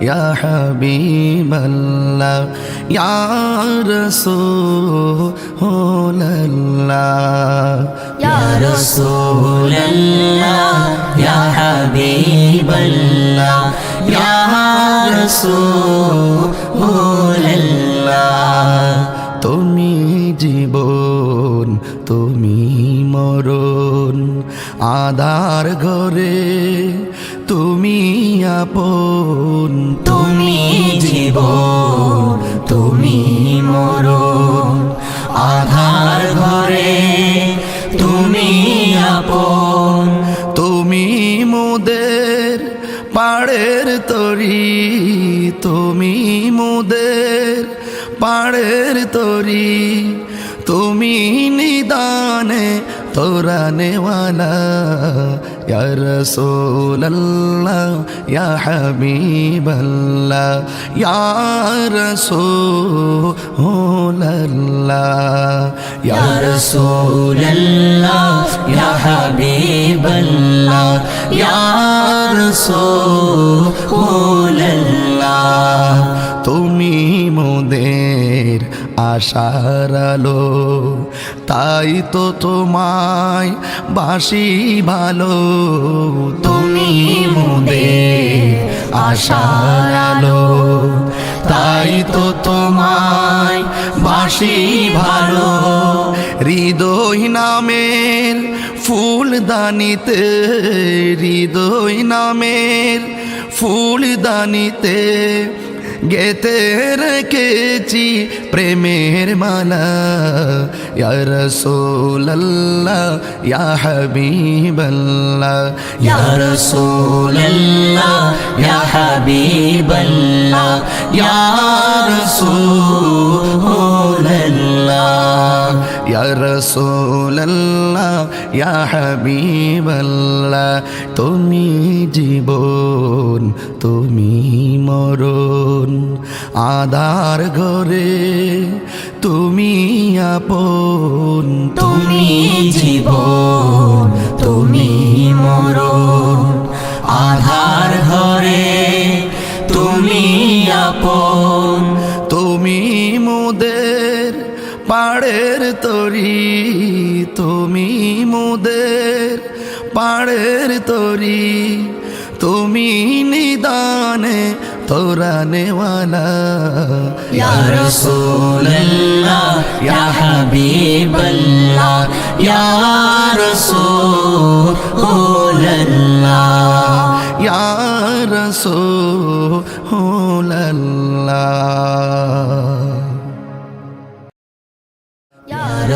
يا حبيب الله يا رسول الله يا رسول الله يا حبيب الله يا رسول الله তুমি জীবন তুমি মরণ আধার ঘরে তুমি আপন তুমি জীবন তুমি মরণ। আধার ঘরে তুমি আপন। তুমি মোদের পাড়ের তরি। তুমি মোদের পাড়ের তরি। তুমি নিদানে তোরা নেওয়ালা ইয়া রাসূলুল্লাহ ইয়া হাবিবাল্লাহ ইয়া রাসূলুল্লাহ ইয়া রাসূলুল্লাহ ইয়া হাবিবাল্লাহ ইয়া তুমি আশার তাই তো তোমায় বাসি ভালো। তুমি মোদের আশার তাই তো তোমায় বাসি ভালো। হৃদয় নামের ফুলদানিতে, হৃদয় নামের ফুলদানিতে গেতে রেখেছি প্রেমের মালা। ইয়া রাসূলুল্লাহ ইয়া হাবিবাল্লাহ। ইয়া রাসূলুল্লাহ ইয়া ইয়া রাসূলুল্লাহ ইয়া হাবিবাল্লাহ তুমি জীবন, তুমি মরণ। আধার ঘরে তুমি আপন, তুমি জীবন, তুমি মরণ। আধার ঘরে তুমি আপন, তুমি মোদের পাড়ের তরি তুমি মুদের পাড়ের তরি তুমি নিদানে তোরা নেওয়ালা। ইয়া রাসূলুল্লাহ ইয়া হাবিবাল্লাহ ইয়া রাসূলুল্লাহ।